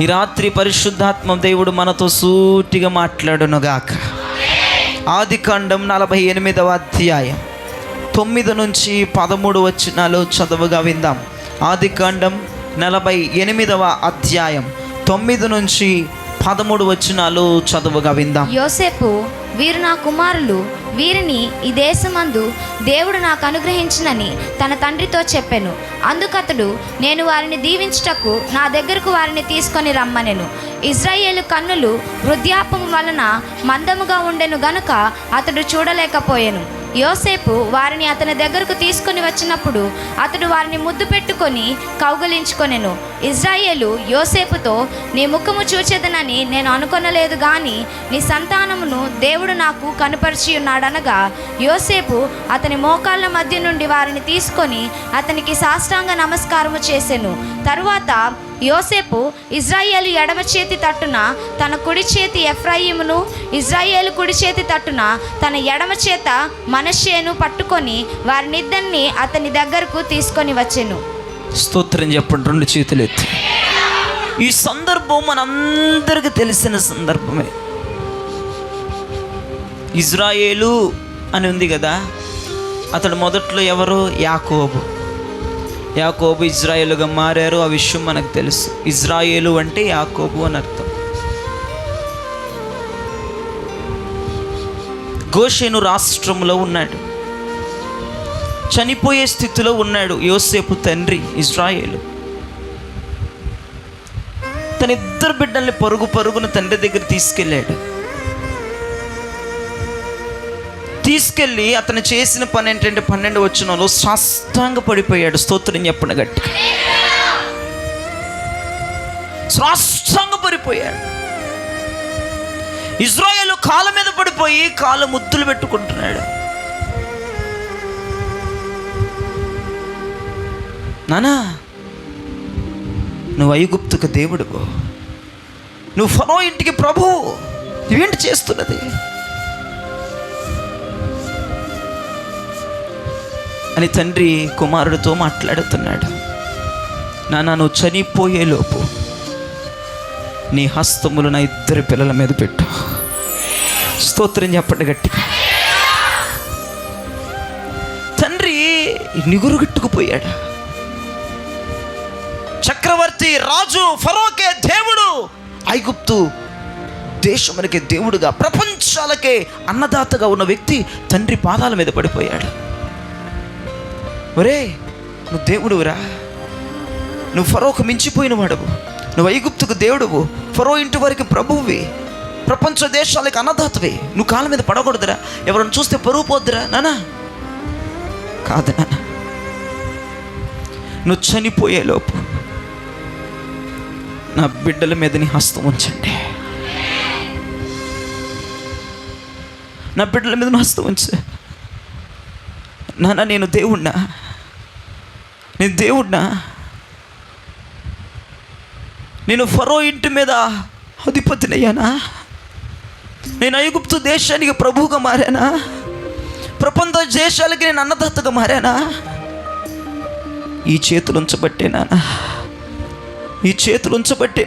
ఈ రాత్రి పరిశుద్ధాత్మ దేవుడు మనతో సూటిగా మాట్లాడునుగాక. ఆది కాండం నలభై ఎనిమిదవ అధ్యాయం. తొమ్మిది నుంచి పదమూడు వచ్చినాలు చదువుగా విందాం. ఆది కాండం నలభై ఎనిమిదవ అధ్యాయం. తొమ్మిది నుంచి పదమూడు వచ్చినాలు చదువుగా విందాం. యోసేపు వీరు నా కుమారులు వీరిని ఈ దేశమందు దేవుడు నాకు అనుగ్రహించినని తన తండ్రితో చెప్పాను. అందుకతడు నేను వారిని దీవించుటకు నా దగ్గరకు వారిని తీసుకొని రమ్మనెను. ఇజ్రాయేలు కన్నులు వృద్ధాపము వలన మందముగా ఉండెను గనుక అతడు చూడలేకపోయాను. యోసేపు వారిని అతని దగ్గరకు తీసుకొని వచ్చినప్పుడు అతడు వారిని ముద్దు పెట్టుకొని కౌగలించుకొనెను. ఇజ్రాయేలు యోసేపుతో నీ ముఖము చూచేదనని నేను అనుకొనలేదు గాని నీ సంతానమును దేవుడు నాకు కనుపరిచి ఉన్నాడనగా యోసేపు అతని మోకాళ్ళ మధ్య నుండి వారిని తీసుకొని అతనికి శాస్త్ర సాష్టాంగ నమస్కారము చేసెను. తరువాత యోసేపు ఇజ్రాయేలు ఎడమ చేతి తట్టున తన కుడి చేతి ఎఫ్రాయిమును ఇజ్రాయేలు కుడి చేతి తట్టున తన ఎడమ చేత మనషేను పట్టుకొని వారినిద్దరిని అతని దగ్గరకు తీసుకొని వచ్చెను. స్తోత్రం చెప్పండి రెండు చేతులు ఎత్తి. ఈ సందర్భం మనందరికీ తెలిసిన సందర్భమే. ఇజ్రాయేలు అని ఉంది కదా అతడు మొదట్లో ఎవరు? యాకోబు. యాకోబు ఇజ్రాయేలుగా మారారు ఆ విషయం మనకు తెలుసు. ఇజ్రాయేలు అంటే యాకోబు అని అర్థం. గోషేను రాష్ట్రంలో ఉన్నాడు. చనిపోయే స్థితిలో ఉన్నాడు యోసేపు తండ్రి ఇజ్రాయేలు. తన ఇద్దరు బిడ్డల్ని పరుగు పరుగున తండ్రి దగ్గర తీసుకెళ్ళాడు. తీసుకెళ్ళి అతను చేసిన పని ఏంటంటే పన్నెండు వచ్చినలో సాష్టాంగ పడిపోయాడు స్తోత్రం చెప్పిన గట్టి సాష్టాంగ పడిపోయాడు ఇజ్రాయేల్ కాళ్ళ మీద పడిపోయి కాళ్ళ ముద్దులు పెట్టుకుంటున్నాడు. నానా నువ్వు ఐగుప్తుకు దేవుడు నువ్వు ఫరో ఇంటికి ప్రభు నువ్వేంటి చేస్తున్నది? అని తండ్రి కుమారుడితో మాట్లాడుతున్నాడు. నాన్న నువ్వు చనిపోయేలోపు నీ హస్తములు నా ఇద్దరు పిల్లల మీద పెట్టు. స్తోత్రం చెప్పండి గట్టిగా. తండ్రి నిగురుగట్టుకుపోయాడు. చక్రవర్తి రాజు ఫరోకే దేవుడు ఐగుప్తు దేశమునికి దేవుడుగా ప్రపంచాలకే అన్నదాతగా ఉన్న వ్యక్తి తండ్రి పాదాల మీద పడిపోయాడు. ఒరే నువ్వు దేవుడురా నువ్వు ఫరోకు మించిపోయిన వాడవు నువ్వు ఐగుప్తుకు దేవుడువు. ఫరో ఇంటి వరకు ప్రభువువి. ప్రపంచ దేశాలకు అన్నదాతవి. నువ్వు కాళ్ళ మీద పడకూడదురా. ఎవరిని చూస్తే పరువు పోద్దురా నానా? కాదు నాన్న నువ్వు చనిపోయేలోపు నా బిడ్డల మీద నీ హస్తం ఉంచండి. నా బిడ్డల మీద హస్తం ఉంచు. నాన్న నేను దేవుణ్ణా? నేను దేవుడినా? నేను ఫరో ఇంటి మీద అధిపతినయ్యానా? నేను ఐగుప్తు దేశానికి ప్రభువుగా మారానా? ప్రపంచ దేశాలకి నేను అన్నదాతగా మారానా? ఈ చేతులు ఉంచబట్టే ఈ చేతులు ఉంచబట్టే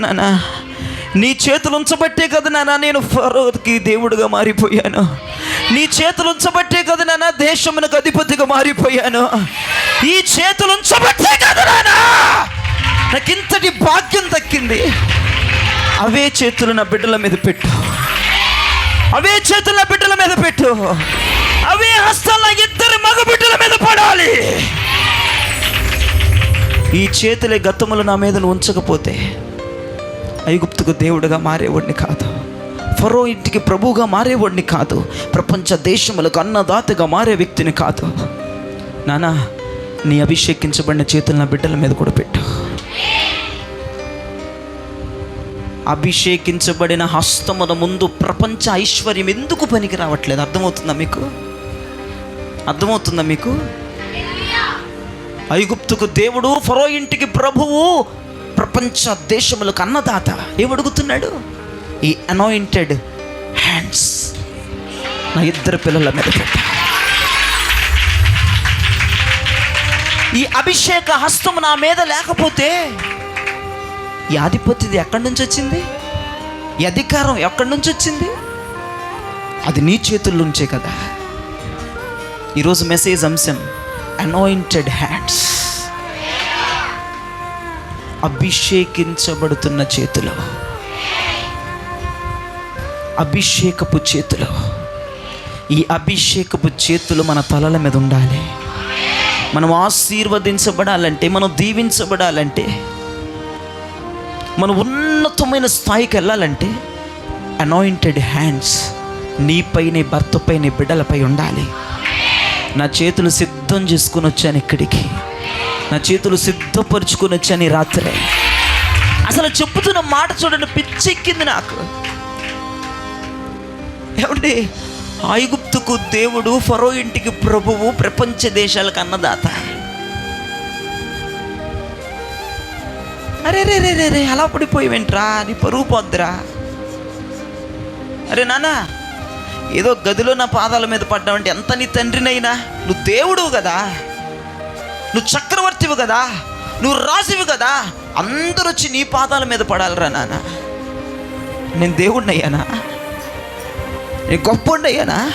నీ చేతులు ఉంచబట్టే కదా నాన్న నేను ఫరోకి దేవుడుగా మారిపోయాను. నీ చేతులు ఉంచబట్టే కదా నాన్న దేశమునకు అధిపతిగా మారిపోయాను. ఈ చేతులు ఉంచబట్టే కదా నాన్న. నాకు ఇంతటి భాగ్యం దక్కింది. అవే చేతులు నా బిడ్డల మీద పెట్టు. అవే చేతులు నా బిడ్డల మీద పెట్టు. అవే హస్తాల ఇద్దరు మగ బిడ్డల మీద పడాలి. ఈ చేతులే గతములు నా మీద ఉంచకపోతే ఐగుప్తుకు దేవుడుగా మారేవాడిని కాదు. ఫరో ఇంటికి ప్రభువుగా మారేవాడిని కాదు. ప్రపంచ దేశములకు అన్నదాతగా మారే వ్యక్తిని కాదు. నానా నీ అభిషేకించబడిన చేతులు నా బిడ్డల మీద కూడా పెట్టు. అభిషేకించబడిన హస్తముల ముందు ప్రపంచ ఐశ్వర్యం ఎందుకు పనికి రావట్లేదు? అర్థమవుతుందా మీకు? అర్థమవుతుందా మీకు? ఐగుప్తుకు దేవుడు ఫరో ఇంటికి ప్రభువు ప్రపంచ దేశములకు అన్నదాత. ఏమడుగుతున్నాడు ఈ అనాయింటెడ్ హ్యాండ్స్ నా ఇద్దరు పిల్లల మీద ఈ అభిషేక హస్తం నా మీద లేకపోతే ఈ ఆధిపత్యది ఎక్కడి నుంచి వచ్చింది? ఈ అధికారం ఎక్కడి నుంచి వచ్చింది? అది నీ చేతుల్లోంచే కదా. ఈరోజు మెసేజ్ అంశం అనాయింటెడ్ హ్యాండ్స్ అభిషేకించబడుతున్న చేతులు. అభిషేకపు చేతులు. ఈ అభిషేకపు చేతులు మన తలల మీద ఉండాలి. మనం ఆశీర్వదించబడాలంటే మనం దీవించబడాలంటే మనం ఉన్నతమైన స్థాయికి వెళ్ళాలంటే అనాయింటెడ్ హ్యాండ్స్ నీపైనే నీ బిడ్డలపై ఉండాలి. నా చేతులు సిద్ధం చేసుకుని వచ్చాను ఇక్కడికి. నా చేతులు సిద్ధపరుచుకొని వచ్చాను ఈ రాత్రి. అసలు చెప్పుతున్న మాట చూడండి పిచ్చెక్కింది నాకు. ఏమండి? ఐగుప్తుకు దేవుడు ఫరో ఇంటికి ప్రభువు ప్రపంచ దేశాలకు అన్నదాత. అరే రే రే రే రే అలా పడిపోయివేంట్రా? నీ పరువు పోద్దురా. అరే నానా ఏదో గదిలో నా పాదాల మీద పడ్డావంటే ఎంత నీ తండ్రినైనా? నువ్వు దేవుడువు కదా. నువ్వు చక్రవర్తివి కదా. నువ్వు రాజువి కదా. అందరూ వచ్చి నీ పాదాల మీద పడాలిరా నాన్న. నేను దేవుడినయ్యానా నేను గొప్ప అయ్యానా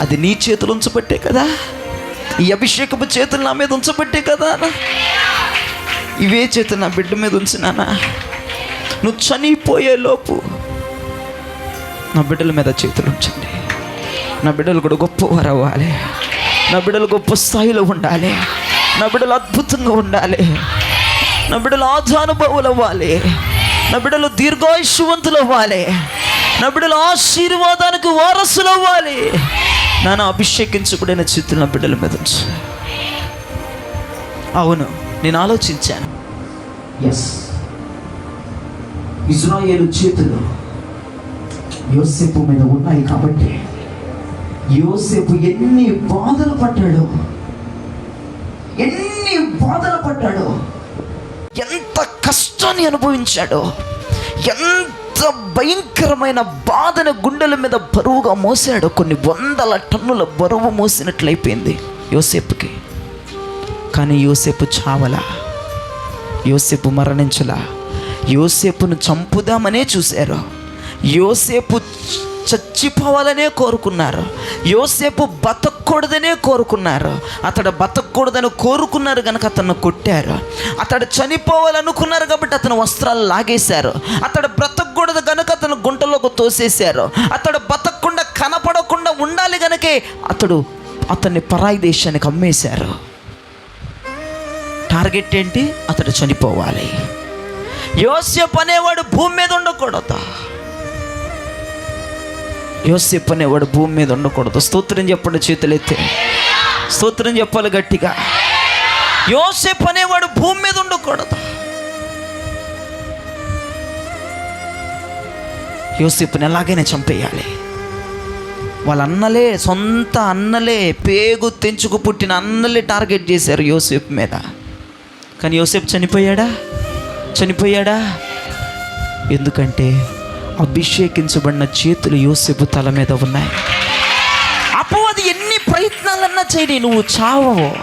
అది నీ చేతులు ఉంచబట్టే కదా. ఈ అభిషేకపు చేతులు నా మీద ఉంచబట్టే కదా. అన్న. ఇవే చేతులు నా బిడ్డ మీద ఉంచినానా? నువ్వు చనిపోయే లోపు నా బిడ్డల మీద చేతులు ఉంచండి. నా బిడ్డలు కూడా గొప్పవారు అవ్వాలి. నా బిడ్డలు గొప్ప స్థాయిలో ఉండాలి. నా బిడ్డలు అద్భుతంగా ఉండాలి. నా బిడ్డలు ఆజానుభవులు అవ్వాలి. నా బిడ్డలు దీర్ఘాయుష్యవంతులు అవ్వాలి. నా బిడ్డలు ఆశీర్వాదానికి వారసులు అవ్వాలి. నాన్న అభిషేకించబడిన చేతులు నా బిడ్డల మీద అవును నేను ఆలోచించాను. ఎస్ ఇజ్రాయేలు చేతులు యోసేపు మీద ఉన్నాయి కాబట్టి యోసేపు ఎన్ని బాధలు పడ్డాడు ఎన్ని బాధలు పడ్డాడు ఎంత కష్టాన్ని అనుభవించాడో ఎంత భయంకరమైన బాధను గుండెల మీద బరువుగా మోసాడు కొన్ని వందల టన్నుల బరువు మోసినట్లయిపోయింది యోసేపుకి. కానీ యోసేపు చావలా? యోసేపు మరణించలా? యోసేపును చంపుదామనే చూశారు. యోసేపు చచ్చిపోవాలనే కోరుకున్నారు. యోసేపు బతకూడదనే కోరుకున్నారు. అతడు బతకూడదని కోరుకున్నారు కనుక అతను కొట్టారు. అతడు చనిపోవాలనుకున్నారు కాబట్టి అతను వస్త్రాలు లాగేశారు. అతడు బ్రతకూడదు కనుక అతను గుంటలోకి తోసేశారు. అతడు బతకకుండా కనపడకుండా ఉండాలి కనుకే అతడు అతన్ని పరాయి దేశానికి అమ్మేశారు. టార్గెట్ ఏంటి? అతడు చనిపోవాలి. యోసేపు అనేవాడు భూమి మీద ఉండకూడదు. యోసేపు అనేవాడు భూమి మీద ఉండకూడదు. స్తోత్రం చెప్పండి చేతులెత్తే. స్తోత్రం చెప్పాలి గట్టిగా. యోసేపు అనేవాడు భూమి మీద ఉండకూడదు. యోసేపుని ఎలాగైనా చంపేయాలి. వాళ్ళ అన్నలే సొంత అన్నలే పేగు తెంచుకు పుట్టిన అన్నలే టార్గెట్ చేశారు యోసేపు మీద. కానీ యోసేపు చనిపోయాడా? చనిపోయాడా? ఎందుకంటే అభిషేకించబడిన చేతులు యోసేపు తల మీద ఉన్నాయి. అపవాది ఎన్ని ప్రయత్నాలన్నా చేయని నువ్వు చావవు.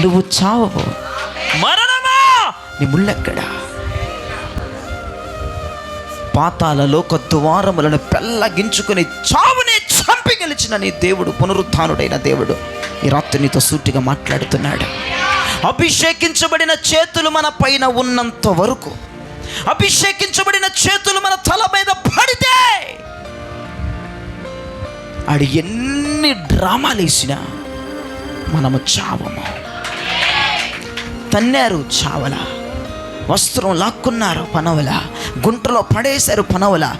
నువ్వు చావవు. మరణమా? నీ ముళ్ళెక్కడా? పాతాలలో ఒక ద్వారములను పెళ్ళగించుకుని చావునే చంపి గెలిచిన నీ దేవుడు పునరుద్ధానుడైన దేవుడు. ఈ రాత్రి నీతో సూటిగా మాట్లాడుతున్నాడు. అభిషేకించబడిన చేతులు మన పైన ఉన్నంత వరకు అభిషేకించబడిన చేతులు మన తల మీద పడితే ఆడు ఎన్ని డ్రామాలు వేసినా మనము చావము. తన్నారు చావల వస్త్రం లాక్కున్నారు పనవల గుంటలో పడేశారు పనవల.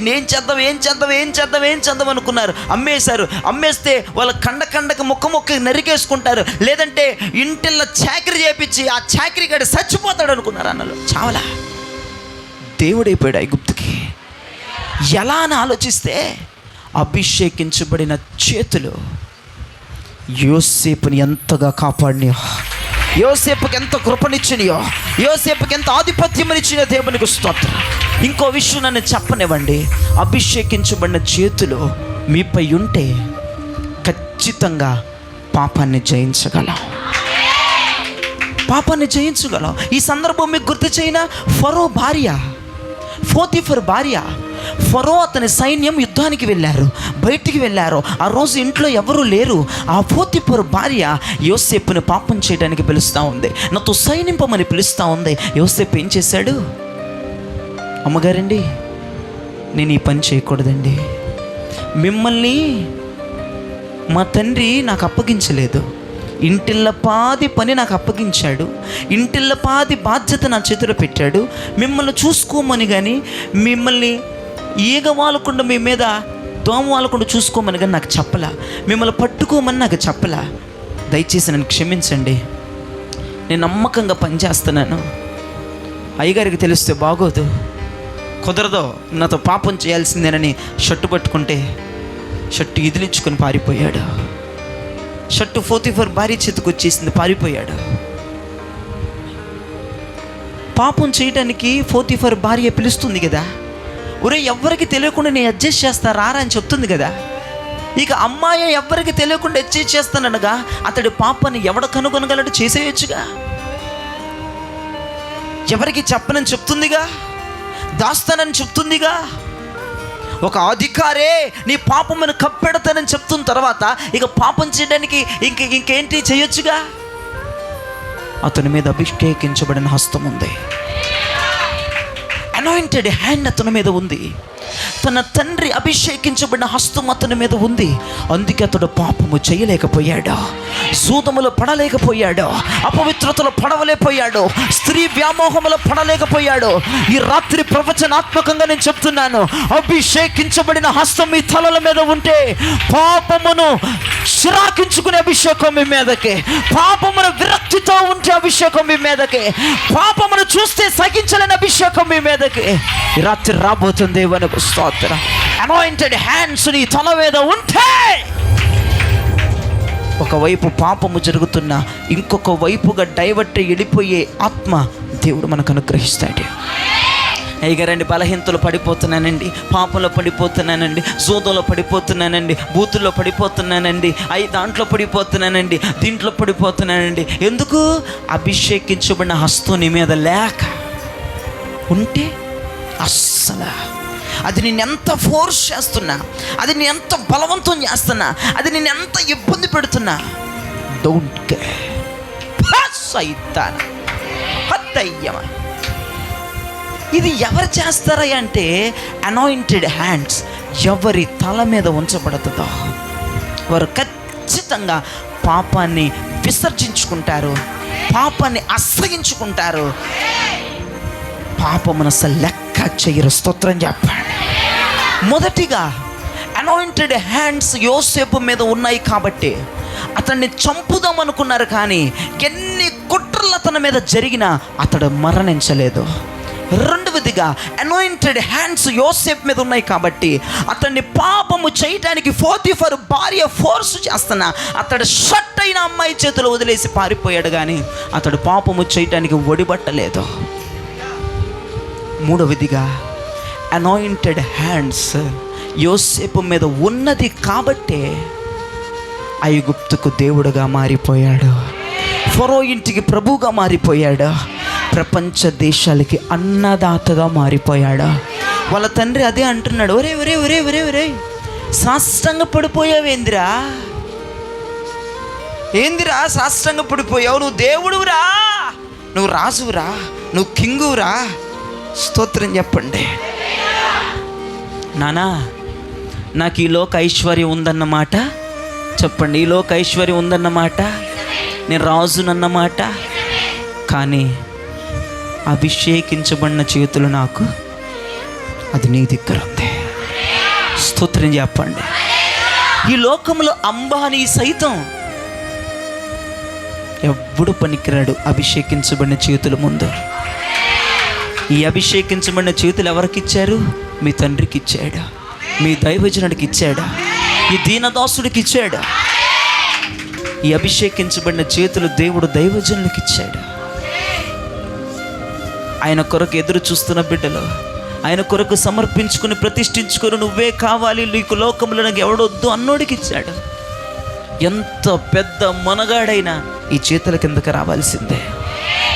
నేను చేద్దాం ఏం చేద్దాం ఏం చేద్దాం ఏం చేద్దాం అనుకున్నారు. అమ్మేశారు అమ్మేస్తే వాళ్ళ కండ కండకు ముక్క ముక్క నరికేసుకుంటారు. లేదంటే ఇంటిల్లో చాకరీ చేపించి ఆ చాకరీ గడి చచ్చిపోతాడు అనుకున్నారు అన్నలు. చావలా? దేవుడైపోయాడు ఐగుప్తుకి. ఎలా అని ఆలోచిస్తే అభిషేకించబడిన చేతులు యోసేపుని ఎంతగా కాపాడినాయో. యోసేపుకి ఎంత కృపనిచ్చినయో యోసేపుకి ఎంత ఆధిపత్యం ఇచ్చిన దేవునికి స్తోత్రం. ఇంకో విషయం నన్ను చెప్పనివ్వండి. అభిషేకించబడిన చేతులు మీపై ఉంటే ఖచ్చితంగా పాపాన్ని జయించగలం. పాపాన్ని జయించగలం. ఈ సందర్భం మీకు గుర్తు చేయన? ఫరో భార్య ఫోతిఫర్ భార్య ఫరో అతని సైన్యం యుద్ధానికి వెళ్ళారు బయటికి వెళ్ళారు. ఆ రోజు ఇంట్లో ఎవరూ లేరు. ఆ పోతిపరు భార్య యోసేపుని పాపం చేయడానికి పిలుస్తూ ఉంది. నాతో సైనింపమని పిలుస్తూ ఉంది. యోసేపు ఏం చేశాడు? అమ్మగారండి నేను ఈ పని చేయకూడదండి. మిమ్మల్ని మా తండ్రి నాకు అప్పగించలేదు. ఇంటిల్లపాది పని నాకు అప్పగించాడు ఇంటిల్లపాది బాధ్యత నా చేతిలో పెట్టాడు. మిమ్మల్ని చూసుకోమని కానీ మిమ్మల్ని ఈగ వాలకుండా మీ మీద దోమ వాలకుండా చూసుకోమని కానీ నాకు చెప్పలా. మిమ్మల్ని పట్టుకోమని నాకు చెప్పలా. దయచేసి నన్ను క్షమించండి. నేను నమ్మకంగా పనిచేస్తున్నాను. అయ్యగారికి తెలిస్తే బాగోదు. కుదరదో నాతో పాపం చేయాల్సిందేనని షట్టు పట్టుకుంటే షట్టు ఇదిలించుకొని పారిపోయాడు. షర్టు ఫోర్టీ ఫోర్ భార్య చేతికి వచ్చేసింది పారిపోయాడు. పాపం చేయడానికి ఫోర్టీ ఫోర్ భార్య పిలుస్తుంది కదా? ఒరే ఎవ్వరికి తెలియకుండా నేను అడ్జస్ట్ చేస్తా రారా అని చెప్తుంది కదా? ఇక అమ్మాయి ఎవ్వరికి తెలియకుండా అడ్జస్ట్ చేస్తాననగా అతడి పాపాన్ని ఎవడ కనుగొనగలడు చేసేయచ్చుగా? ఎవరికి చెప్పనని చెప్తుందిగా? దాస్తానని చెప్తుందిగా? ఒక అధికారే నీ పాపమును కప్పెడతానని చెప్తున్న తర్వాత ఇక పాపం చేయడానికి ఇంక ఇంకేంటి చేయొచ్చుగా? అతని మీద అభిషేకించబడిన హస్తం ఉంది అనాయింటెడ్ హ్యాండ్ అతని మీద ఉంది. తన తండ్రి అభిషేకించబడిన హస్తం అతని మీద ఉంది. అందుకే అతడు పాపము చేయలేకపోయాడు. సూదములో పడలేకపోయాడు. అపవిత్రతలో పడవలేకపోయాడు. స్త్రీ వ్యామోహములు పడలేకపోయాడు. ఈ రాత్రి ప్రవచనాత్మకంగా నేను చెప్తున్నాను. అభిషేకించబడిన హస్తం మీ తలల మీద ఉంటే పాపమును చిరాకించుకునే అభిషేకం మీ మీదకి. పాపమును విరక్తితో ఉంటే అభిషేకం మీ మీదకి. పాపమును చూస్తే సహించలేని అభిషేకం మీ మీదకి. రాత్రి రాబోతుంది వనకు స్తోత్ర. అనాయింటెడ్ హ్యాండ్స్ నీ తల మీద ఉంటే ఒకవైపు పాపము జరుగుతున్న ఇంకొక వైపుగా డైవర్ట్ వెళ్ళిపోయే ఆత్మ దేవుడు మనకు అనుగ్రహిస్తాడు. అయ్యగారండి బలహీనతలు పడిపోతున్నానండి పాపంలో పడిపోతున్నానండి సూదలో పడిపోతున్నానండి బూతుల్లో పడిపోతున్నానండి అయి దాంట్లో పడిపోతున్నానండి దీంట్లో పడిపోతున్నానండి. ఎందుకు? అభిషేకించబడిన హస్తం నీ మీద లేక ఉంటే అస్సలు అది నేను ఎంత ఫోర్స్ చేస్తున్నా అది నేను ఎంత బలవంతం చేస్తున్నా అది నేను ఎంత ఇబ్బంది పెడుతున్నా. డోంట్ కేర్ అయితాను ఇది ఎవరు చేస్తారా అంటే అనాయింటెడ్ హ్యాండ్స్ ఎవరి తల మీద ఉంచబడుతుందో. వారు ఖచ్చితంగా పాపాన్ని విసర్జించుకుంటారు పాపాన్ని అసహించుకుంటారు. పాపమును అసలు లెక్క చెయ్యరు స్తోత్రం చెప్పండి. మొదటిగా అనాయింటెడ్ హ్యాండ్స్ యోసేపు మీద ఉన్నాయి కాబట్టి అతన్ని చంపుదాం అనుకున్నారు కానీ ఎన్ని కుట్రలు అతని మీద జరిగినా అతడు మరణించలేదు. రెండవదిగా అనాయింటెడ్ హ్యాండ్స్ యోసేఫ్ మీద ఉన్నాయి కాబట్టి అతన్ని పాపము చేయటానికి ఫోర్తిఫర్ భార్య ఫోర్స్ చేస్తున్న అతడు షట్ అయిన అమ్మాయి చేతులు వదిలేసి పారిపోయాడు కానీ అతడు పాపము చేయటానికి ఒడిబట్టలేదు. మూడవదిగా అనాయింటెడ్ హ్యాండ్స్ యోసేపు మీద ఉన్నది కాబట్టే ఐగుప్తుకు దేవుడుగా మారిపోయాడు. ఫరో ఇంటికి ప్రభువుగా మారిపోయాడు. ప్రపంచ దేశాలకి అన్నదాతగా మారిపోయాడు. వాళ్ళ తండ్రి అదే అంటున్నాడు ఒరే ఒరే ఒరే ఒరే ఒరే సాష్టంగా పడిపోయావేందిరా ఏందిరా? సాష్టంగా పడిపోయావు? నువ్వు దేవుడురా నువ్వు రాజువురా నువ్వు కింగురా స్తోత్రం చెప్పండి. నానా నాకు ఈ లోక ఐశ్వర్యం ఉందన్నమాట చెప్పండి. ఈ లోక ఐశ్వర్యం ఉందన్నమాట నేను రాజునన్నమాట కానీ అభిషేకించబడిన చేతులు నాకు అది నీ దగ్గర ఉంది. స్తోత్రం చెప్పండి. ఈ లోకంలో అంబానీ సైతం ఎవ్వడు పనికిరాడు అభిషేకించబడిన చేతుల ముందు. ఈ అభిషేకించబడిన చేతులు ఎవరికిచ్చారు మీ తండ్రికి ఇచ్చాడా? మీ దైవజనుడికి ఇచ్చాడా? ఈ దీనదాసుడికి ఇచ్చాడా? ఈ అభిషేకించబడిన చేతులు దేవుడు దైవజనులకు ఇచ్చాడు? ఆయన కొరకు ఎదురు చూస్తున్న బిడ్డలు ఆయన కొరకు సమర్పించుకుని ప్రతిష్ఠించుకుని నువ్వే కావాలి నీకు లోకంలో నాకు ఎవడొద్దు అన్నోడికి ఇచ్చాడు. ఎంత పెద్ద మనగాడైనా ఈ చేతుల కిందకి రావాల్సిందే.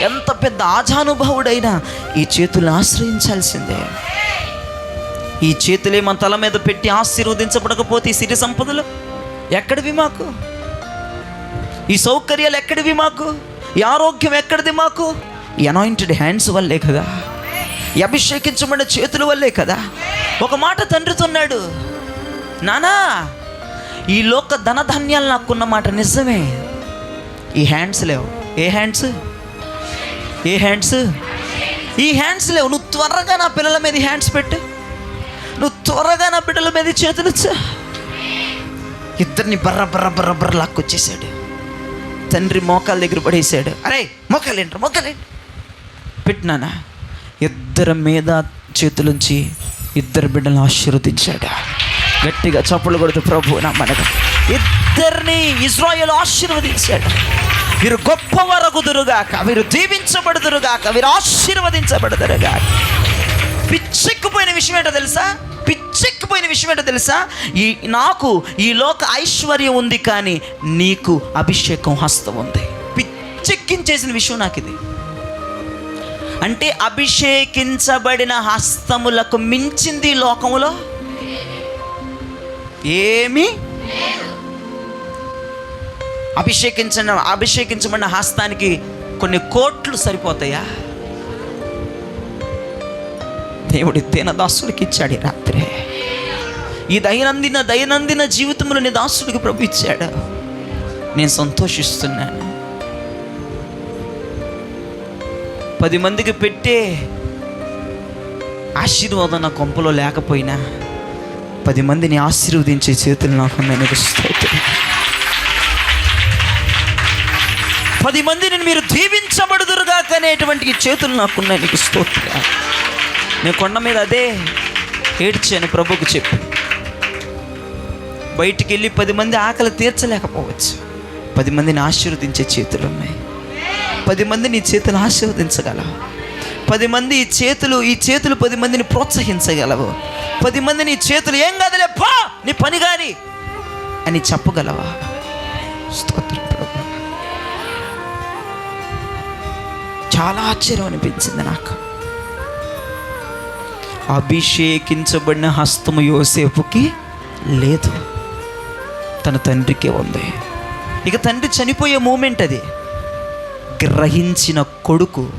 ఎంత పెద్ద ఆజానుభావుడైనా ఈ చేతులను ఆశ్రయించాల్సిందే. ఈ చేతులే మన తల మీద పెట్టి ఆశీర్వదించబడకపోతే ఈ సిరి సంపదలు ఎక్కడివి మాకు? ఈ సౌకర్యాలు ఎక్కడివి మాకు? ఈ ఆరోగ్యం ఎక్కడిది మాకు? ఈ అనాయింటెడ్ హ్యాండ్స్ వల్లే కదా. ఈ అభిషేకించబడిన చేతుల వల్లే కదా. ఒక మాట తండ్రితున్నాడు నానా ఈ లోక ధనధాన్యాలు నాకున్న మాట నిజమే. ఈ హ్యాండ్స్ లేవు. ఏ హ్యాండ్స్ ఏ హ్యాండ్స్ ఈ హ్యాండ్స్ లేవు. నువ్వు త్వరగా నా పిల్లల మీద హ్యాండ్స్ పెట్టు. నువ్వు త్వరగా నా బిడ్డల మీద చేతులు ఇద్దరిని బర్ర బర్ర బర్ర బర్ర లాక్కొచ్చేసాడు తండ్రి మోకాల దగ్గర పడేసాడు అరే మోకాలేంట్రా మోకాలేంట్రా పెట్టినానా? ఇద్దరి మీద చేతులుంచి ఇద్దరు బిడ్డలను ఆశీర్వదించాడు. గట్టిగా చప్పులు కొడుతూ ప్రభు నా మనకు ఇద్దరిని ఇజ్రాయల్ ఆశీర్వదించాడు. వీరు గొప్ప గొప్పవరగుదురుగాక వీరు దీవించబడుదురుగాక వీరు ఆశీర్వదించబడుదురుగాక. పిచ్చెక్కిపోయిన విషయం ఏంటో తెలుసా? పిచ్చెక్కిపోయిన విషయం ఏంటో తెలుసా? ఈ నాకు ఈ లోక ఐశ్వర్యం ఉంది కానీ నీకు అభిషేకం హస్తం ఉంది. పిచ్చెక్కించేసిన విషయం నాకు ఇది అంటే అభిషేకించబడిన హస్తములకు మించింది లోకములో? ఏమి? అభిషేకించిన అభిషేకించబడిన హస్తానికి కొన్ని కోట్లు సరిపోతాయా? దేవుడి దీనదాసుడికి ఇచ్చాడు ఈ రాత్రి. ఈ దైనందిన దైనందిన జీవితంలో నీ దాసుడికి ప్రభు ఇచ్చాడు. నేను సంతోషిస్తున్నాను. పది మందికి పెట్టే ఆశీర్వాదం నా కొంపలో లేకపోయినా పది మందిని ఆశీర్వదించే చేతులు నాకు నేను పది మందిని మీరు దీవించబడుదురుగా అనేటువంటి చేతులు నాకున్నాయి. నీకు స్తోత్రం. నేను కొండ మీద అదే ఏడ్చాను ప్రభుకు చెప్పి. బయటికి వెళ్ళి పది మంది ఆకలి తీర్చలేకపోవచ్చు. పది మందిని ఆశీర్వదించే చేతులు ఉన్నాయి. పది మంది నీ చేతులు ఆశీర్వదించగలవు. పది మంది ఈ చేతులు ఈ చేతులు పది మందిని ప్రోత్సహించగలవు. పది మంది నీ చేతులు ఏం కాదులే పా! నీ పని కాని అని చెప్పగలవా? స్తోత్రం చాలా ఆశ్చర్యం అనిపించింది నాకు. అభిషేకించబడిన హస్తము యోసేపుకి లేదు. తన తండ్రికే ఉంది. ఇక తండ్రి చనిపోయే మూమెంట్ అది. గ్రహించిన కొడుకు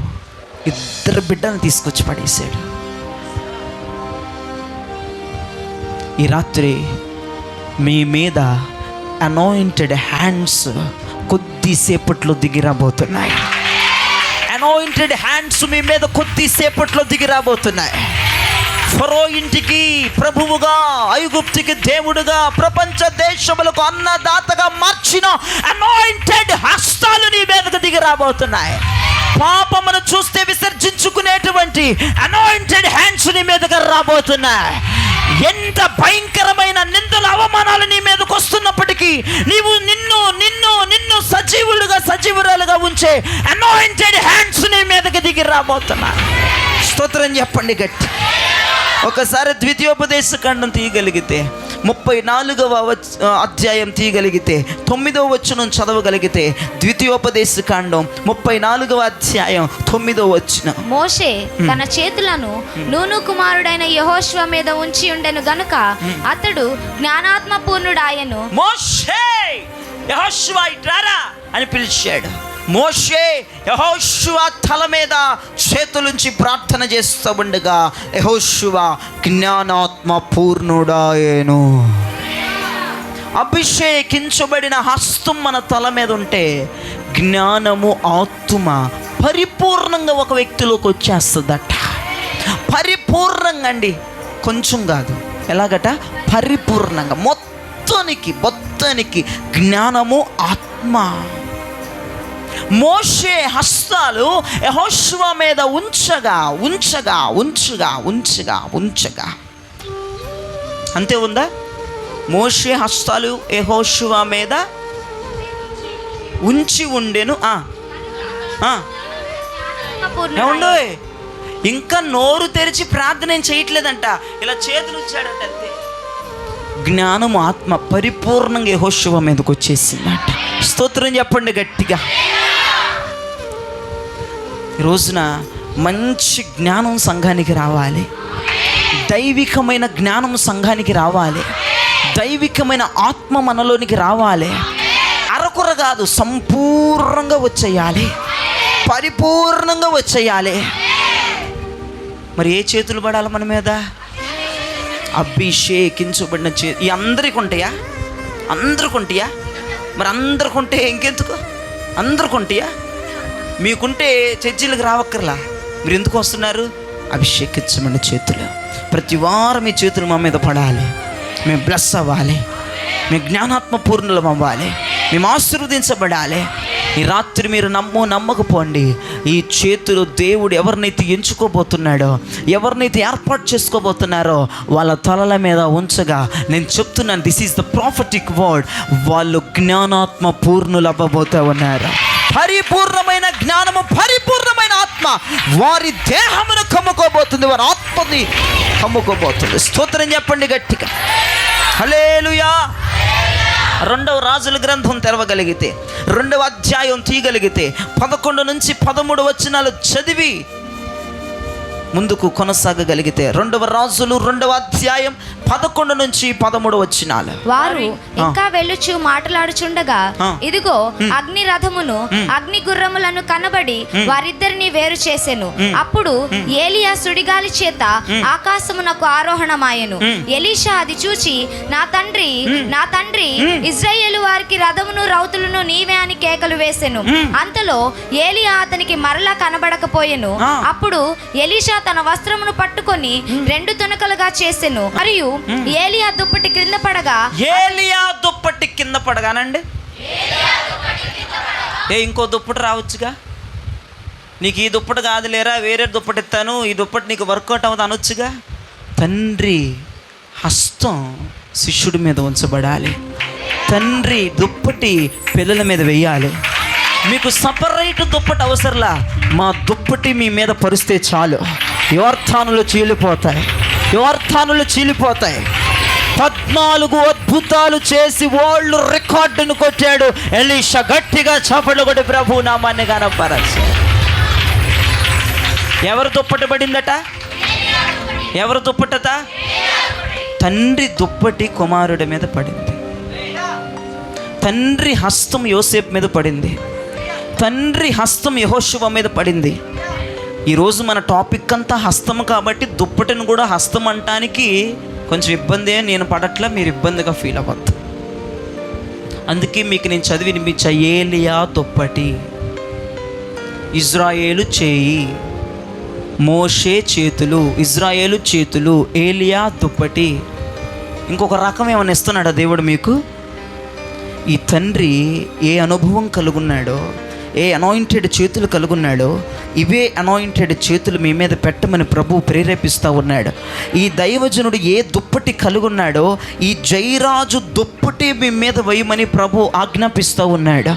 ఇద్దరు బిడ్డను తీసుకొచ్చి పడేశాడు. ఈ రాత్రి మీ మీద అనాయింటెడ్ హ్యాండ్స్ కొద్దిసేపట్లో దిగిరాబోతున్నాయి అనాయింటెడ్ హ్యాండ్స్ మీ మీద కొద్దిసేపట్లో దిగిరాబోతున్నాయి ఫరో ఇంటికి ప్రభువుగా ఐగుప్తికి దేవుడుగా ప్రపంచ దేశములకు అన్నదాతగా మార్చిన అనాయింటెడ్ హస్తాలు నీ మీదకు దిగి రాబోతున్నాయి. పాపమును చూస్తే విసర్జించుకునేటువంటి అనాయింటెడ్ హ్యాండ్స్ నీ మీదకు రాబోతున్నాయి. ఎంత భయంకరమైన నిందల అవమానాలు నీ మీదకు వస్తున్నప్పటికీ నీవు నిన్ను నిన్ను నిన్ను సజీవులుగా సజీవురాలుగా ఉంచే అనాయింటెడ్ హ్యాండ్స్ నీ మీదకి దిగి రాబోతున్నాయి. స్తోత్రం చెప్పండి గట్టి. ఒకసారి ద్వితీయోపదేశ ఖండం తీయగలిగితే ముప్పై నాలుగవ అధ్యాయం తీయగలిగితే తొమ్మిదవ వచనం చదవగలిగితే ద్వితీయోపదేశ కాండం ముప్పై నాలుగవ అధ్యాయం తొమ్మిదవ వచనం. మోషే తన చేతులను నూను కుమారుడైన యహోష్వ మీద ఉంచి ఉండెను గనుక అతడు జ్ఞానాత్మ పూర్ణుడాయను మోషే! యెహోషువ ఇట్రారా అని పిలిచాడు. మోషే యహోశువ తల మీద చేతులుంచి ప్రార్థన చేస్తూ ఉండగా. యహోశువ జ్ఞానాత్మ పూర్ణుడాయేను. అభిషేకించబడిన హస్తం మన తల మీద ఉంటే జ్ఞానము ఆత్మ పరిపూర్ణంగా ఒక వ్యక్తిలోకి వచ్చేస్తుందట. పరిపూర్ణంగా అండి కొంచెం కాదు. ఎలాగట? పరిపూర్ణంగా. మొత్తానికి మొత్తానికి జ్ఞానము ఆత్మ. మోషే హస్తాలు యహోశువ మీద ఉంచగా ఉంచగా ఉంచగా ఉంచగా ఉంచగా. అంతే ఉందా? మోషే హస్తాలు యహోశివ మీద ఉంచి ఉండెను. ఆ, ఇంకా నోరు తెరిచి ప్రార్థన ఏం చేయట్లేదంట. ఇలా చేతులు ఇచ్చాడంట అంతే. జ్ఞానం ఆత్మ పరిపూర్ణంగా యహోశివ మీదకి వచ్చేసిందంట స్తోత్రం చెప్పండి గట్టిగా. ఈ రోజున మంచి జ్ఞానం సంఘానికి రావాలి. దైవికమైన జ్ఞానం సంఘానికి రావాలి. దైవికమైన ఆత్మ మనలోనికి రావాలి. అరకొర కాదు సంపూర్ణంగా వచ్చేయాలి. పరిపూర్ణంగా వచ్చేయాలి. మరి ఏ చేతులు పడాలి మన మీద? అభిషేకించబడిన చే ఈ అందరికి ఉంటాయా అందరికి ఉంటాయా మరి అందరికి ఉంటే ఇంకెందుకు? అందరికి ఉంటాయా మీకుంటే చర్చిలకు రావక్కర్లా? మీరు ఎందుకు వస్తున్నారు? అభిషేకించమని చేతులు. ప్రతి వారం మీ చేతులు మా మీద పడాలి. మేము బ్లెస్ అవ్వాలి. మీ జ్ఞానాత్మ పూర్ణులం అవ్వాలి మేము ఆశీర్వదించబడాలి. ఈ రాత్రి మీరు నమ్ము నమ్మకపోండి. ఈ చేతులు దేవుడు ఎవరినైతే ఎంచుకోబోతున్నాడో ఎవరినైతే ఏర్పాటు చేసుకోబోతున్నారో వాళ్ళ తలల మీద ఉంచగా నేను చెప్తున్నాను this is the prophetic word వాళ్ళు జ్ఞానాత్మ పూర్ణులు అవ్వబోతూ ఉన్నారు. పరిపూర్ణమైన జ్ఞానము పరిపూర్ణమైన ఆత్మ. వారి దేహమును కమ్ముకోబోతుంది వారి ఆత్మని కమ్ముకోబోతుంది. స్తోత్రం చెప్పండి గట్టిగా. హలేలుయా రెండవ రాజుల గ్రంథం తెరవగలిగితే రెండవ అధ్యాయం తీయగలిగితే పదకొండు నుంచి పదమూడు వచనాలు చదివి ముందుకు కొనసాగగలిగితే రెండవ రాజులు రెండవ అధ్యాయం పదకొండు నుంచి పదమూడు వచనాలు వారు ఇంకా వెళ్ళుచు మాట్లాడుచుండగా. ఇదిగో అగ్ని రథమును అగ్ని గుర్రములను కనబడి వారిద్దరిని వేరు చేసెను. అప్పుడు ఏలియా సుడిగాలి చేత ఆకాశమునకు ఆరోహణమాయెను. ఎలీషా అది చూచి నా తండ్రి నా తండ్రి ఇజ్రాయేలు వారికి రథమును రౌతులను నీవే అని కేకలు వేసెను. అంతలో ఏలియా అతనికి మరలా కనబడకపోయెను. అప్పుడు ఎలీషా తన వస్త్రమును పట్టుకొని రెండు తునకలుగా చేసెను. మరియు ఏలియా దుప్పటి క్రింద పడగా ఏలియా దుప్పటి కింద పడగానండి? ఏ ఇంకో దుప్పటి రావచ్చుగా? నీకు ఈ దుప్పటి కాదు లేరా వేరే దుప్పటి ఇస్తాను. ఈ దుప్పటి నీకు వర్కౌట్ అవ్వదు అనొచ్చుగా? తండ్రి హస్తం శిష్యుడి మీద ఉంచబడాలి. తండ్రి దుప్పటి పిల్లల మీద వెయ్యాలి మీకు సపరేట్ దుప్పటి అవసరంలా? మా దుప్పటి మీ మీద పరిస్తే చాలు. యువర్ధానులు చీలిపోతాయి. యువర్ధానులు చీలిపోతాయి. పద్నాలుగు అద్భుతాలు చేసి వాళ్ళు రికార్డును కొట్టాడు. ఎలీషా గట్టిగా చపలు కొట్టి ప్రభు నామాన్ని కనపరచు ఎవరు దుప్పటి పడిందట? ఎవరు దుప్పటత? తండ్రి దుప్పటి కుమారుడి మీద పడింది. తండ్రి హస్తం యోసేపు మీద పడింది. తండ్రి హస్తం యహోశివ మీద పడింది. ఈరోజు మన టాపిక్ అంతా హస్తం కాబట్టి దుప్పటిని కూడా హస్తం అంటానికి కొంచెం ఇబ్బందే నేను పడట్లా మీరు ఇబ్బందిగా ఫీల్ అవ్వద్దు. అందుకే మీకు నేను చదివి వినిపించా ఏలియా దుప్పటి. ఇజ్రాయేలు చేయి మోషే చేతులు ఇజ్రాయేలు చేతులు ఏలియా దుప్పటి. ఇంకొక రకం ఏమైనా ఇస్తున్నాడా దేవుడు మీకు? ఈ తండ్రి ఏ అనుభవం కలుగున్నాడో ఏ అనాయింటెడ్ చేతులు కలుగున్నాడో ఇవే అనాయింటెడ్ చేతులు మీ మీద పెట్టమని ప్రభు ప్రేరేపిస్తూ ఉన్నాడు. ఈ దైవజనుడు ఏ దుప్పటి కలుగున్నాడో ఈ జైరాజు దుప్పటి మీ మీద వేయమని ప్రభు ఆజ్ఞాపిస్తూ ఉన్నాడు.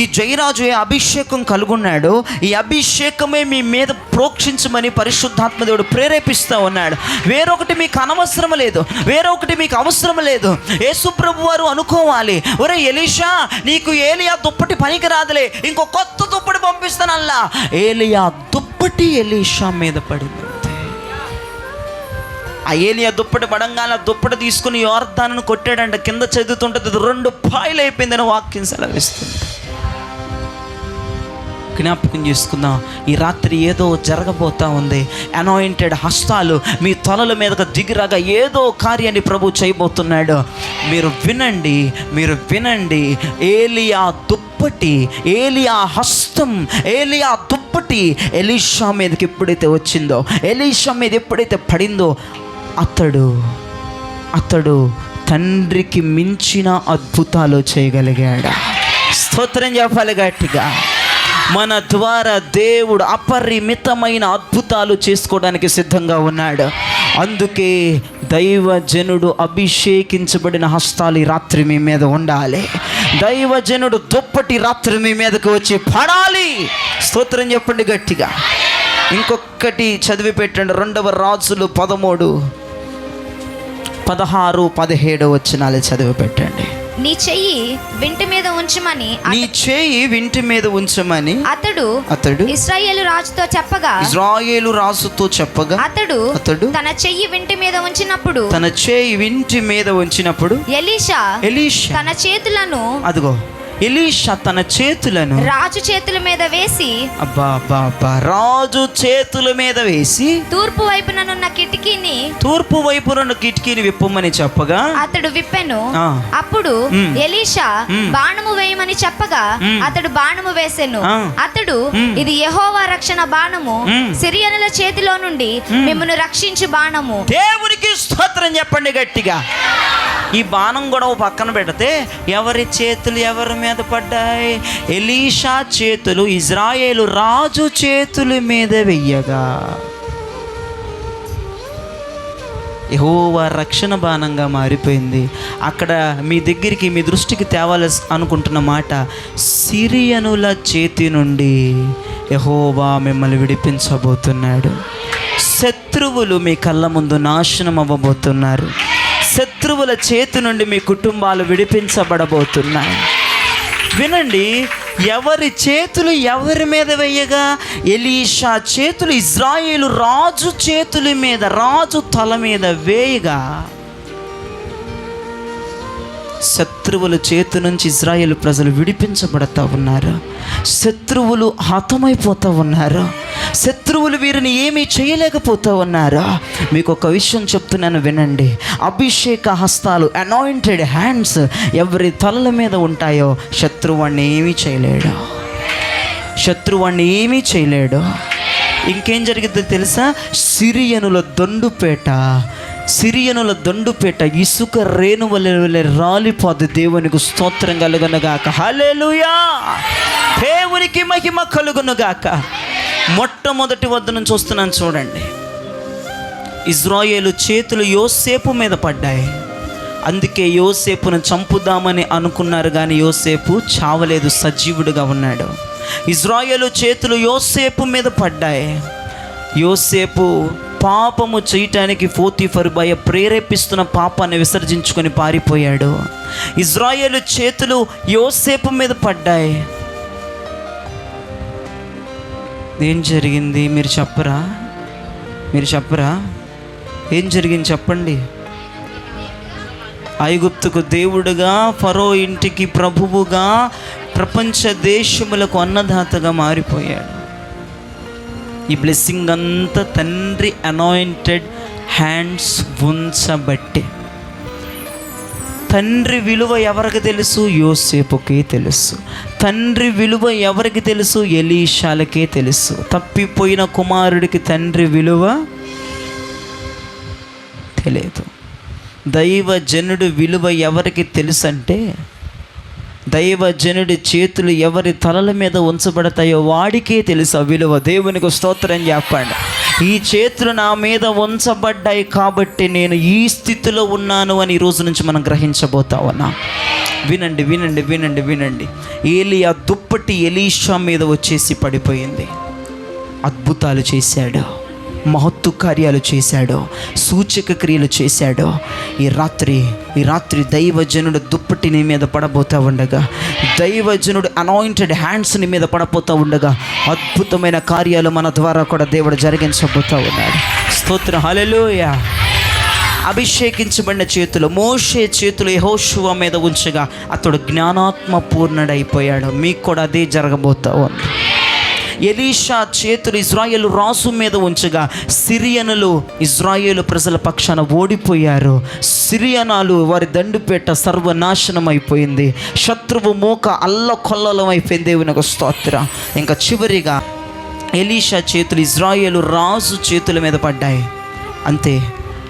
ఈ జైరాజు ఏ అభిషేకం కలుగున్నాడో ఈ అభిషేకమే మీ మీద ప్రోక్షించమని పరిశుద్ధాత్మ దేవుడు ప్రేరేపిస్తూ ఉన్నాడు. వేరొకటి మీకు అనవసరం లేదు వేరొకటి మీకు అవసరం లేదు. యేసుప్రభు వారు అనుకోవాలి ఒరే ఎలీషా నీకు ఏలియా దుప్పటి పనికి రాదులే ఇంకొక కొత్త దుప్పటి పంపిస్తానల్లా. ఏలియా దుప్పటి ఎలీషా మీద పడింది. ఆ ఏలియా దుప్పటి పడంగానే ఆ దుప్పటి తీసుకుని యోర్ధాలను కొట్టాడంట. కింద చదువుతుంటే రెండు పాయలు అయిపోయిందని వాక్యం సెలవిస్తుంది. జ్ఞాపకం చేసుకుందాం. ఈ రాత్రి ఏదో జరగబోతా ఉంది. అనాయింటెడ్ హస్తాలు మీ తలల మీదకు దిగిరాగా ఏదో కార్యాన్ని ప్రభు చేయబోతున్నాడు. మీరు వినండి మీరు వినండి. ఏలియా దుప్పటి ఏలియా హస్తం ఏలియా దుప్పటి ఎలీషా మీదకి ఎప్పుడైతే వచ్చిందో ఎలీషా మీద ఎప్పుడైతే పడిందో అతడు అతడు తండ్రికి మించిన అద్భుతాలు చేయగలిగాడు. స్తోత్రం చెప్పాలి గట్టిగా. మన ద్వారా దేవుడు అపరిమితమైన అద్భుతాలు చేసుకోవడానికి సిద్ధంగా ఉన్నాడు. అందుకే దైవజనుడు అభిషేకించబడిన హస్తాలు ఈ రాత్రి మీ మీద ఉండాలి. దైవజనుడు దుప్పటి రాత్రి మీ మీదకు వచ్చి పడాలి. స్తోత్రం చెప్పండి గట్టిగా. ఇంకొకటి చదివి పెట్టండి రెండవ రాజులు పదమూడు పదహారు పదిహేడు వచ్చినాలు చదివి పెట్టండి నీ చెయ్యి వింటి మీద ఉంచమని నీ చేయి వింటి మీద ఉంచమని అతడు అతడు ఇస్రాయేలు రాజుతో చెప్పగా ఇజ్రాయేలు రాజుతో చెప్పగా అతడు అతడు తన చెయ్యి వింటి మీద ఉంచినప్పుడు తన చేయి వింటి మీద ఉంచినప్పుడు ఎలీషా ఎలీషా తన చేతులను అదిగో ఎలీషా తన చేతులను రాజు చేతుల మీద వేసి అబ్బా అబ్బా అబ్బా రాజు చేతుల మీద వేసి తూర్పు వైపుననున్న కిటికీని తూర్పు వైపు రెండు కిటికీని విప్పమని చెప్పగా అతడు విప్పెను. అప్పుడు. ఎలీషా. బాణము వేయమని చెప్పగా. అతడు బాణము వేసెను. అతడు. ఇది యెహోవా రక్షణ బాణము. సిరియనుల చేతిలో నుండి మిమ్మల్ని రక్షించు బాణము దేవునికి స్తోత్రం చెప్పండి గట్టిగా ఈ బాణం గొడవ పక్కన పెడితే ఎవరి చేతులు ఎవరి మీద పడ్డాయి. ఎలీషా చేతులు ఇజ్రాయేలు రాజు చేతుల మీద వెయ్యగా. ఎహోవా రక్షణ బాణంగా మారిపోయింది. అక్కడ మీ దగ్గరికి మీ దృష్టికి తేవాలి అనుకుంటున్న మాట సిరియనుల చేతి నుండి ఎహోవా మిమ్మల్ని విడిపించబోతున్నాడు. శత్రువులు మీ కళ్ళ ముందు నాశనం అవ్వబోతున్నారు. శత్రువుల చేతి నుండి మీ కుటుంబాలు విడిపించబడబోతున్నాయి. వినండి ఎవరి చేతులు ఎవరి మీద వేయగా? ఎలీషా చేతులు ఇజ్రాయేలు రాజు చేతుల మీద రాజు తల మీద వేయగా? శత్రువుల చేతి నుంచి ఇజ్రాయేల్ ప్రజలు విడిపించబడతా ఉన్నారు. శత్రువులు హతమైపోతూ ఉన్నారు. శత్రువులు వీరిని ఏమీ చేయలేకపోతూ ఉన్నారు. మీకు ఒక విషయం చెప్తున్నాను వినండి. అభిషేక హస్తాలు అనాయింటెడ్ హ్యాండ్స్ ఎవరి తలల మీద ఉంటాయో శత్రువాణ్ణి ఏమీ చేయలేడు. శత్రువాణ్ణి ఏమీ చేయలేడు. ఇంకేం జరిగిందో తెలుసా? సిరియనుల దొండుపేట సిరియనుల దొండుపేట ఇసుక రేణువల రాలిపోదు. దేవునికి స్తోత్రం కలుగునుగాక హలేలుయా దేవునికి మహిమ కలుగునుగాక మొట్టమొదటి వద్ద నుంచి వస్తున్నాను చూడండి. ఇజ్రాయేలు చేతులు యోసేపు మీద పడ్డాయి. అందుకే యోసేపును చంపుదామని అనుకున్నారు కానీ యోసేపు చావలేదు సజీవుడిగా ఉన్నాడు. ఇజ్రాయేలు చేతులు యోసేపు మీద పడ్డాయి. యోసేపు పాపము చేయటానికి ఫోతిఫర్ భయ ప్రేరేపిస్తున్న పాపాన్ని విసర్జించుకొని పారిపోయాడు. ఇజ్రాయేలు చేతులు యోసేపు మీద పడ్డాయి. ఏం జరిగింది? మీరు చెప్పరా? మీరు చెప్పరా? ఏం జరిగింది చెప్పండి. ఐగుప్తుకు దేవుడుగా ఫరో ఇంటికి ప్రభువుగా ప్రపంచ దేశములకు అన్నదాతగా మారిపోయాడు. ఈ బ్లెస్సింగ్ అంతా తండ్రి అనాయింటెడ్ హ్యాండ్స్ ఉంచబట్టే. తండ్రి విలువ ఎవరికి తెలుసు? యోసేపుకే తెలుసు. తండ్రి విలువ ఎవరికి తెలుసు? ఎలీషాలకే తెలుసు. తప్పిపోయిన కుమారుడికి తండ్రి విలువ తెలియదు. దైవజనుడు విలువ ఎవరికి తెలుసు అంటే దైవజనుడి చేతులు ఎవరి తలల మీద ఉంచబడతాయో వాడికే తెలుసు ఆ విలువ. దేవునికి స్తోత్రం చెప్పండి. ఈ చేతులు నా మీద ఉంచబడ్డాయి కాబట్టి నేను ఈ స్థితిలో ఉన్నాను అని ఈరోజు రోజు నుంచి మనం గ్రహించబోతావన్నా వినండి వినండి వినండి వినండి. ఏలి ఆ దుప్పటి ఎలీషా మీద వచ్చేసి పడిపోయింది. అద్భుతాలు చేశాడు. మహత్తు కార్యాలు చేశాడు సూచక క్రియలు చేశాడు. ఈ రాత్రి ఈ రాత్రి దైవజనుడు దుప్పటి నీ మీద పడబోతా ఉండగా దైవజనుడు అనాయింటెడ్ హ్యాండ్స్ నీ మీద పడబోతా ఉండగా అద్భుతమైన కార్యాలు మన ద్వారా కూడా దేవుడు జరిగించబోతా ఉన్నాడు. స్తోత్రం. హలెలుయా అభిషేకించబడిన చేతులు మోషే చేతులు యహోశువ మీద ఉంచగా అతడు జ్ఞానాత్మ పూర్ణుడైపోయాడు మీకు కూడా అదే జరగబోతా ఉంది. ఎలీషా చేతులు ఇజ్రాయేల్ రాసు మీద ఉంచగా సిరియనులు ఇజ్రాయేల్ ప్రజల పక్షాన ఓడిపోయారు. సిరియనాలు వారి దండుపేట సర్వనాశనం అయిపోయింది శత్రువు మోక అల్ల కొల్లలం అయిపోయింది దేవుని ఒక ఇంకా చివరిగా ఎలీషా చేతులు ఇజ్రాయేలు రాజు చేతుల మీద పడ్డాయి. అంతే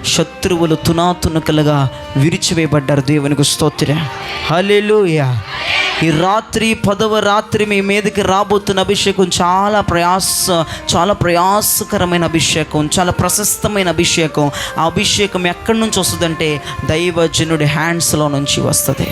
శత్రువులు తునాతునకలుగా విరిచివేయబడ్డారు. దేవునికి స్తోత్ర. హలెలుయా ఈ రాత్రి పదవ రాత్రి మీ మీదకి రాబోతున్న అభిషేకం చాలా ప్రయాస చాలా ప్రయాసకరమైన అభిషేకం చాలా ప్రశస్తమైన అభిషేకం. ఆ అభిషేకం ఎక్కడి నుంచి వస్తుందంటే దైవజనుడి హ్యాండ్స్లో నుంచి వస్తుంది.